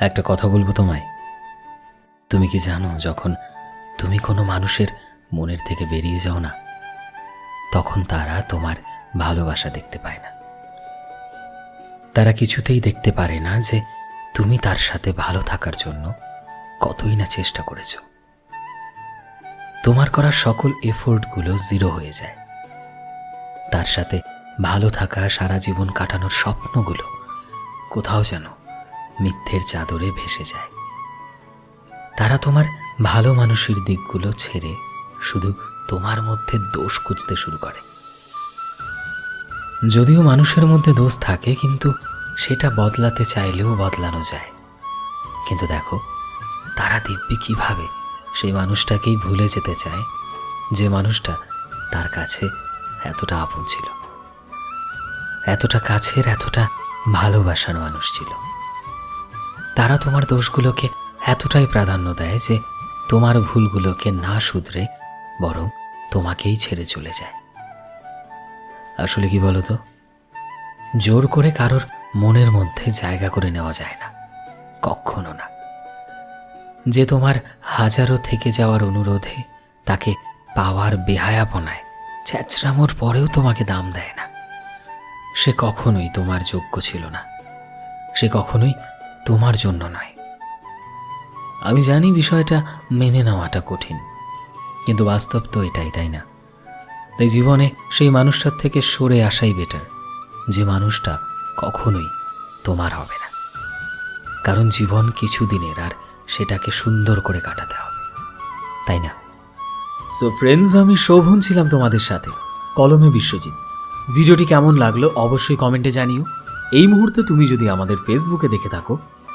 একটা কথা বলব তোমায়। তুমি কি জানো, যখন তুমি কোনো মানুষের মনের থেকে বেরিয়ে যাও না, তখন তারা তোমার ভালোবাসা দেখতে পায় না। তারা কিছুতেই দেখতে পারে না যে তুমি তার সাথে ভালো থাকার জন্য কতই না চেষ্টা করেছ। তোমার করা সকল এফোর্টগুলো জিরো হয়ে যায়। তার সাথে ভালো থাকা, সারা জীবন কাটানোর স্বপ্নগুলো কোথাও যেন মিথ্যের চাদরে ভেসে যায়। তারা তোমার ভালো মানুষের দিকগুলো ছেড়ে শুধু তোমার মধ্যে দোষ খুঁজতে শুরু করে। যদিও মানুষের মধ্যে দোষ থাকে, কিন্তু সেটা বদলাতে চাইলেও বদলানো যায়। কিন্তু দেখো, তারা দিব্যি কীভাবে সেই মানুষটাকেই ভুলে যেতে চায়, যে মানুষটা তার কাছে এতটা আপন ছিল। এতটা কাছের, এতটা ভালোবাসার মানুষ ছিল। তারা তোমার দোষগুলোকে এতটাই প্রাধান্য দেয় যে তোমার ভুলগুলোকে না শুধরে বরং তোমাকেই ছেড়ে চলে যায়। আসলে কি বলতো? জোর করে কারোর মনের মধ্যে জায়গা করে নেওয়া যায় না। কখনো না। যে তোমার হাজারো থেকে যাওয়ার অনুরোধে তাকে পাওয়ার বেহায়াপনায় ছ্যাচরামোর পরেও তোমাকে দাম দেয় না। সে কখনোই তোমার যোগ্য ছিল না। সে কখনোই তোমার জন্য নয়। আমি জানি বিষয়টা মেনে নেওয়াটা কঠিন, কিন্তু বাস্তব তো এটাই, তাই না? তাই জীবনে সেই মানুষটার থেকে সরে আসাই বেটার যে মানুষটা কখনোই তোমার হবে না। কারণ জীবন কিছু দিনের আর সেটাকে সুন্দর করে কাটাতে হবে, তাই না? সো ফ্রেন্ডস আমি শোভন ছিলাম তোমাদের সাথে, কলমে বিশ্বজিৎ। ভিডিওটি কেমন লাগল অবশ্যই কমেন্টে জানিও। এই মুহূর্তে তুমি যদি আমাদের ফেসবুকে দেখে থাকো